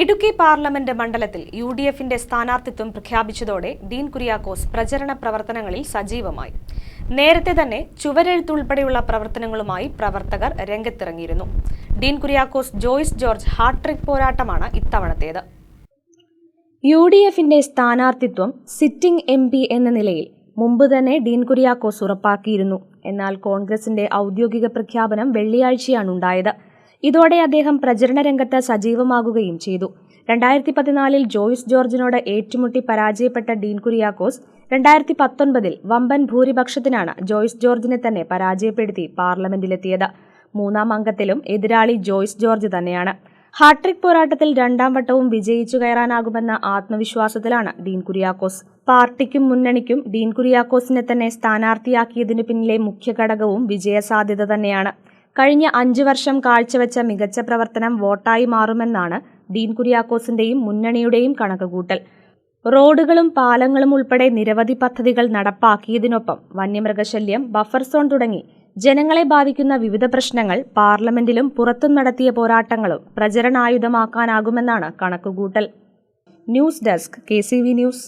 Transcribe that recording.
Idukki parliament മണ്ഡലത്തിൽ U D എഫിന്റെ സ്ഥാനാർത്ഥിത്വം പ്രഖ്യാപിച്ചതോടെ ഡീൻ കുര്യാക്കോസ് പ്രചരണ പ്രവർത്തനങ്ങളിൽ സജീവമായി. നേരത്തെ തന്നെ ചുവരെഴുത്തുൾപ്പെടെയുള്ള പ്രവർത്തനങ്ങളുമായി പ്രവർത്തകർ രംഗത്തിറങ്ങിയിരുന്നു. ഡീൻ കുര്യാക്കോസ് ജോയ്സ് ജോർജ് ഹാട്രിക് പോരാട്ടമാണ് ഇത്തവണത്തേത്. യു ഡി എഫിന്റെ സ്ഥാനാർത്ഥിത്വം സിറ്റിംഗ് എം പി എന്ന നിലയിൽ മുമ്പ് തന്നെ ഡീൻ കുര്യാക്കോസ് ഉറപ്പാക്കിയിരുന്നു. എന്നാൽ കോൺഗ്രസിന്റെ ഔദ്യോഗിക പ്രഖ്യാപനം വെള്ളിയാഴ്ചയാണ് ഉണ്ടായത്. ഇതോടെ അദ്ദേഹം പ്രചരണ രംഗത്ത് സജീവമാകുകയും ചെയ്തു. രണ്ടായിരത്തി പതിനാലിൽ ജോയിസ് ജോർജിനോട് ഏറ്റുമുട്ടി പരാജയപ്പെട്ട ഡീൻ കുര്യാക്കോസ് രണ്ടായിരത്തി പത്തൊൻപതിൽ വമ്പൻ ഭൂരിപക്ഷത്തിനാണ് ജോയിസ് ജോർജിനെ തന്നെ പരാജയപ്പെടുത്തി പാർലമെന്റിലെത്തിയത്. മൂന്നാം അംഗത്തിലും എതിരാളി ജോയിസ് ജോർജ് തന്നെയാണ്. ഹാട്രിക് പോരാട്ടത്തിൽ രണ്ടാം വട്ടവും വിജയിച്ചു കയറാനാകുമെന്ന ആത്മവിശ്വാസത്തിലാണ് ഡീൻ കുര്യാക്കോസ്. പാർട്ടിക്കും മുന്നണിക്കും ഡീൻ കുര്യാക്കോസിനെ തന്നെ സ്ഥാനാർത്ഥിയാക്കിയതിനു പിന്നിലെ മുഖ്യ ഘടകവും വിജയസാധ്യത തന്നെയാണ്. കഴിഞ്ഞ അഞ്ചു വർഷം കാഴ്ചവെച്ച മികച്ച പ്രവർത്തനം വോട്ടായി മാറുമെന്നാണ് ഡീൻ കുര്യാക്കോസിന്റെയും മുന്നണിയുടെയും കണക്കുകൂട്ടൽ. റോഡുകളും പാലങ്ങളും ഉൾപ്പെടെ നിരവധി പദ്ധതികൾ നടപ്പാക്കിയതിനൊപ്പം വന്യമൃഗശല്യം ബഫർ സോൺ തുടങ്ങി ജനങ്ങളെ ബാധിക്കുന്ന വിവിധ പ്രശ്നങ്ങൾ പാർലമെന്റിലും പുറത്തും നടത്തിയ പോരാട്ടങ്ങളും പ്രചരണായുധമാക്കാനാകുമെന്നാണ് കണക്കുകൂട്ടൽ. News desk K news.